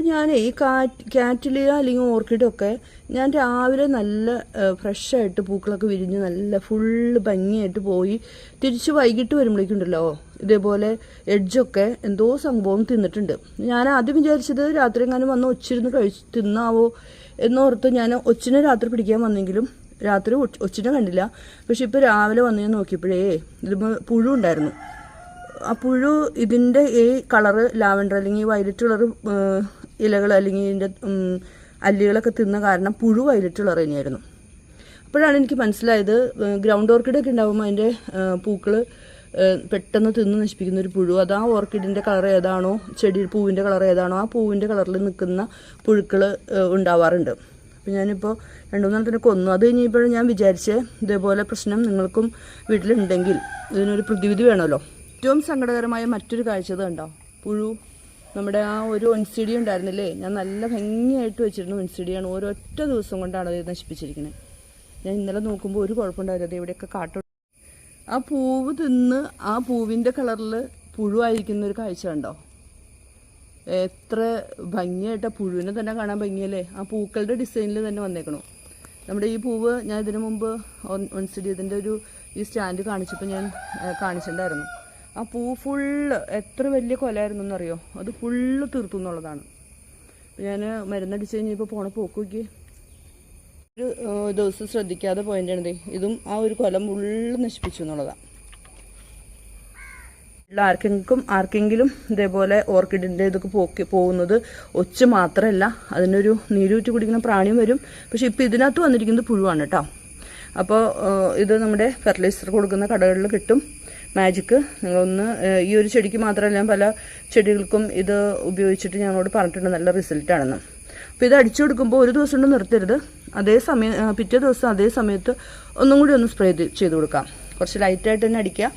അപ്പം ഞാൻ ഈ കാറ്റ് കാറ്റിലിയ അല്ലെങ്കിൽ ഓർക്കിഡൊക്കെ ഞാൻ രാവിലെ നല്ല ഫ്രഷായിട്ട് പൂക്കളൊക്കെ വിരിഞ്ഞ് നല്ല ഫുള്ള് ഭംഗിയായിട്ട് പോയി തിരിച്ച് വൈകിട്ട് വരുമ്പോഴേക്കുണ്ടല്ലോ ഇതേപോലെ എഡ്ജൊക്കെ എന്തോ സംഭവം തിന്നിട്ടുണ്ട്. ഞാൻ ആദ്യം വിചാരിച്ചത് രാത്രി എങ്ങാനും വന്ന് ഒച്ചിരുന്ന് കഴിച്ച് തിന്നാവോ എന്നോർത്ത് ഞാൻ ഒച്ചിനെ രാത്രി പിടിക്കാൻ വന്നെങ്കിലും രാത്രി ഒച്ചിനെ കണ്ടില്ല. പക്ഷെ ഇപ്പോൾ രാവിലെ വന്ന് ഞാൻ നോക്കിയപ്പോഴേ ഇതിപ്പോൾ പുഴു ഉണ്ടായിരുന്നു. ആ പുഴു ഇതിന്റെ ഈ കളറ് ലാവൻഡർ അല്ലെങ്കിൽ വയലറ്റ് കളർ ഇലകൾ അല്ലെങ്കിൽ ഇതിന്റെ അല്ലികളൊക്കെ തിന്ന കാരണം പുഴു കളർ തന്നെയായിരുന്നു അപ്പോഴാണ് എനിക്ക് മനസ്സിലായത് ഗ്രൗണ്ട് ഓർക്കിഡൊക്കെ ഉണ്ടാകുമ്പോൾ അതിന്റെ പൂക്കൾ പെട്ടെന്ന് തിന്ന് നശിപ്പിക്കുന്ന ഒരു പുഴു. അത് ആ ഓർക്കിഡിന്റെ കളർ ഏതാണോ ചെടി പൂവിന്റെ കളർ ഏതാണോ ആ പൂവിന്റെ കളറിൽ നിൽക്കുന്ന പുഴുക്കൾ ഉണ്ടാവാറുണ്ട്. അപ്പോൾ ഞാനിപ്പോൾ രണ്ടു തന്നെ കൊന്നു. അത് കഴിഞ്ഞപ്പോഴും ഞാൻ വിചാരിച്ചേ ഇതേപോലെ പ്രശ്നം നിങ്ങൾക്കും വീട്ടിലുണ്ടെങ്കിൽ ഇതിനൊരു പ്രതിവിധി വേണമല്ലോ. ഏറ്റവും സങ്കടകരമായ മറ്റൊരു കാഴ്ച കണ്ടോ പുഴു നമ്മുടെ ആ ഒരു ഒൻസിഡി ഉണ്ടായിരുന്നില്ലേ? ഞാൻ നല്ല ഭംഗിയായിട്ട് വെച്ചിരുന്ന ഒൻസിഡിയാണ് ഒരൊറ്റ ദിവസം കൊണ്ടാണ് അത് നശിപ്പിച്ചിരിക്കുന്നത്. ഞാൻ ഇന്നലെ നോക്കുമ്പോൾ ഒരു കുഴപ്പമുണ്ടായിരുന്നു ഇവിടെയൊക്കെ കാട്ടു ആ പൂവ് തിന്ന് ആ പൂവിന്റെ കളറിൽ പുഴുവായിരിക്കുന്ന ഒരു കാഴ്ച ഉണ്ടോ എത്ര ഭംഗിയായിട്ട് പുഴുവിനെ തന്നെ കാണാൻ ഭംഗിയല്ലേ? ആ പൂക്കളുടെ ഡിസൈനിൽ തന്നെ വന്നേക്കണോ. നമ്മുടെ ഈ പൂവ് ഞാൻ ഇതിനു മുമ്പ് ഒൻസിഡി ഇതിന്റെ ഒരു ഈ സ്റ്റാൻഡ് കാണിച്ചപ്പോൾ ഞാൻ കാണിച്ചിട്ടുണ്ടായിരുന്നു. ആ പൂ ഫുള്ള് എത്ര വലിയ കൊലായിരുന്നു എന്നറിയോ അത് ഫുള്ള് തീർത്തു എന്നുള്ളതാണ്. ഞാൻ മരുന്നടിച്ച് കഴിഞ്ഞപ്പോൾ പോണ പോക്ക് ഒരു ദിവസം ശ്രദ്ധിക്കാതെ പോയിട്ടാണ് ഇതും ആ ഒരു കൊലം ഫുള്ള് നശിപ്പിച്ചു എന്നുള്ളതാണ് ആർക്കെങ്കിലും ആർക്കെങ്കിലും ഇതേപോലെ ഓർക്കിഡിന്റെ ഇതൊക്കെ പോക്കി പോകുന്നത് ഒച്ച മാത്രമല്ല അതിനൊരു നീരൂറ്റി കുടിക്കുന്ന പ്രാണിയും വരും. പക്ഷെ ഇപ്പോൾ ഇതിനകത്ത് വന്നിരിക്കുന്നത് പുഴുവാണ് കേട്ടോ. അപ്പോൾ ഇത് നമ്മുടെ ഫെർട്ടിലൈസർ കൊടുക്കുന്ന കടകളിൽ കിട്ടും. മാജിക്ക് നിങ്ങളൊന്ന് ഈ ഒരു ചെടിക്ക് മാത്രമല്ല പല ചെടികൾക്കും ഇത് ഉപയോഗിച്ചിട്ട് ഞങ്ങളോട് പറഞ്ഞിട്ടുണ്ട്. നല്ല റിസൾട്ടാണെന്ന് അപ്പോൾ ഇത് അടിച്ചു കൊടുക്കുമ്പോൾ ഒരു ദിവസം കൊണ്ട് നിർത്തരുത്. അതേ സമയം പിറ്റേ ദിവസം അതേ സമയത്ത് ഒന്നും കൂടി ഒന്ന് സ്പ്രേ ചെയ്ത് കൊടുക്കാം. കുറച്ച് ലൈറ്റായിട്ട് തന്നെ അടിക്കുക.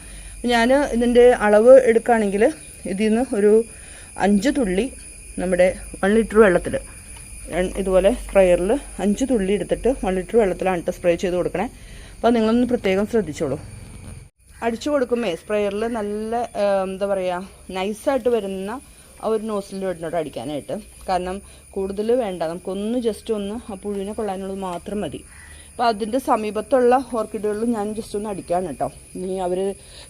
ഞാൻ ഇതിന്റെ അളവ് എടുക്കുകയാണെങ്കിൽ ഇതിൽ നിന്ന് ഒരു അഞ്ച് തുള്ളി നമ്മുടെ വൺ ലിറ്റർ വെള്ളത്തിൽ ഇതുപോലെ സ്പ്രെയറിൽ അഞ്ച് തുള്ളി എടുത്തിട്ട് വൺ ലിറ്റർ വെള്ളത്തിലാണ് സ്പ്രേ ചെയ്ത് കൊടുക്കണേ. അപ്പോൾ നിങ്ങളൊന്ന് പ്രത്യേകം ശ്രദ്ധിച്ചോളൂ. അടിച്ചു കൊടുക്കുമ്പോൾ സ്പ്രെയറിൽ നല്ല എന്താ പറയുക നൈസായിട്ട് വരുന്ന ആ ഒരു നോസിൽ വീടിനോട് അടിക്കാനായിട്ട്. കാരണം കൂടുതൽ വേണ്ട. നമുക്കൊന്ന് ജസ്റ്റ് ഒന്ന് ആ പുഴുവിനെ കൊള്ളാനുള്ളത് മാത്രം മതി. അപ്പോൾ അതിന്റെ സമീപത്തുള്ള ഓർക്കിഡുകളിൽ ഞാൻ ജസ്റ്റ് ഒന്ന് അടിക്കാണ് കേട്ടോ. ഇനി അവർ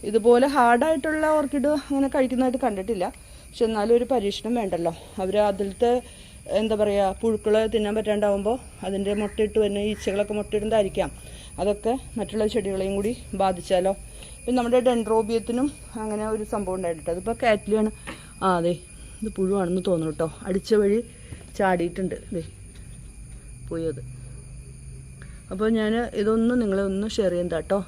ഇതുപോലെ ഹാർഡായിട്ടുള്ള ഓർക്കിഡ് അങ്ങനെ കഴിക്കുന്നതായിട്ട് കണ്ടിട്ടില്ല. പക്ഷെ എന്നാലും ഒരു പരീക്ഷണം വേണ്ടല്ലോ. അവർ അതിലത്തെ എന്താ പറയുക പുഴുക്കൾ തിന്നാൻ പറ്റാണ്ടാവുമ്പോൾ അതിന്റെ മുട്ടയിട്ട് വരുന്ന ഈച്ചകളൊക്കെ മുട്ടയിടുന്നതായിരിക്കാം. അതൊക്കെ മറ്റുള്ള ചെടികളെയും കൂടി ബാധിച്ചാലോ? പിന്നെ നമ്മുടെ ഡെൻഡ്രോബിയത്തിനും അങ്ങനെ ഒരു സംഭവം ഉണ്ടായിട്ടോ അതിപ്പോൾ കാറ്റിലാണ് ആ അതെ ഇത് പുഴുവാണെന്ന് തോന്നുന്നു കേട്ടോ. അടിച്ച വഴി ചാടിയിട്ടുണ്ട്. ഇതേ പോയി അത്. അപ്പോൾ ഞാൻ ഇതൊന്ന് നിങ്ങളെ ഒന്ന് ഷെയർ ചെയ്യുന്നത് കേട്ടോ.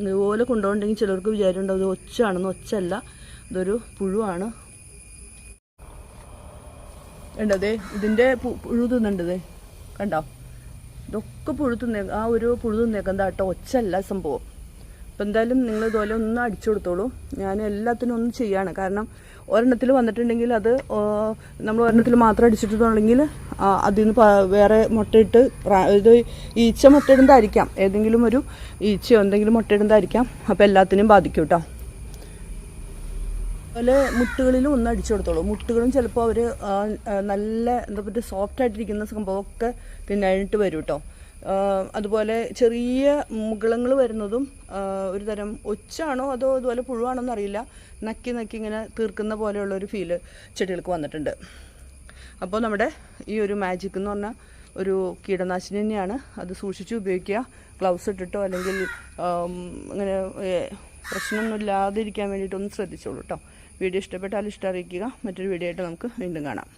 ഇതുപോലെ കൊണ്ടുപോകണ്ടെങ്കിൽ ചിലർക്ക് വിചാരം അത് ഇത് ഒച്ചാണെന്ന്. ഒച്ചല്ല. ഇതൊരു പുഴുവാണ്. ഉണ്ടതേ ഇതിന്റെ പുഴു തിന്നുണ്ടതേ കണ്ടോ? ഇതൊക്കെ പുഴു തിന്നേ ആ ഒരു പുഴു തിന്നേക്കെന്താ കേട്ടോ. ഒച്ചല്ല സംഭവം. അപ്പം എന്തായാലും നിങ്ങൾ ഇതുപോലെ ഒന്ന് അടിച്ചു കൊടുത്തോളൂ. ഞാൻ എല്ലാത്തിനും ഒന്ന് ചെയ്യാണ്. കാരണം ഒരെണ്ണത്തിൽ വന്നിട്ടുണ്ടെങ്കിൽ അത് നമ്മൾ ഒരെണ്ണത്തിൽ മാത്രം അടിച്ചിട്ടുണ്ടെങ്കിൽ അതിൽ നിന്ന് വേറെ മുട്ടയിട്ട് ഇത് ഈച്ച മുട്ടയിടുന്നതായിരിക്കാം. ഏതെങ്കിലും ഒരു ഈച്ചയോ എന്തെങ്കിലും മുട്ടയിടുന്നതായിരിക്കാം. അപ്പോൾ എല്ലാത്തിനും ബാധിക്കും കേട്ടോ. അതുപോലെ മുട്ടുകളിലും ഒന്ന് അടിച്ചു കൊടുത്തോളൂ. മുട്ടുകളും ചിലപ്പോൾ അവർ നല്ല എന്താ പറയുക സോഫ്റ്റ് ആയിട്ടിരിക്കുന്ന സംഭവമൊക്കെ തിന്നായിട്ട് വരും കേട്ടോ. അതുപോലെ ചെറിയ മുകളങ്ങൾ വരുന്നതും ഒരു തരം ഒച്ചാണോ അതോ അതുപോലെ പുഴുവാണോ അറിയില്ല. നക്കി നക്കി ഇങ്ങനെ തീർക്കുന്ന പോലെയുള്ള ഒരു ഫീൽ ചെടികൾക്ക് വന്നിട്ടുണ്ട്. അപ്പോൾ നമ്മുടെ ഈ ഒരു മാജിക് എന്ന് പറഞ്ഞാൽ ഒരു കീടനാശിനി തന്നെയാണ്. അത് സൂക്ഷിച്ച് ഉപയോഗിക്കുക. ഗ്ലൗസ് ഇട്ടിട്ടോ അല്ലെങ്കിൽ ഇങ്ങനെ പ്രശ്നമൊന്നുമില്ലാതിരിക്കാൻ വേണ്ടിയിട്ടൊന്ന് ശ്രദ്ധിച്ചോളൂ കേട്ടോ വീഡിയോ ഇഷ്ടപ്പെട്ടാൽ ഇഷ്ടം അറിയിക്കുക. മറ്റൊരു വീഡിയോ ആയിട്ട് നമുക്ക് വീണ്ടും കാണാം.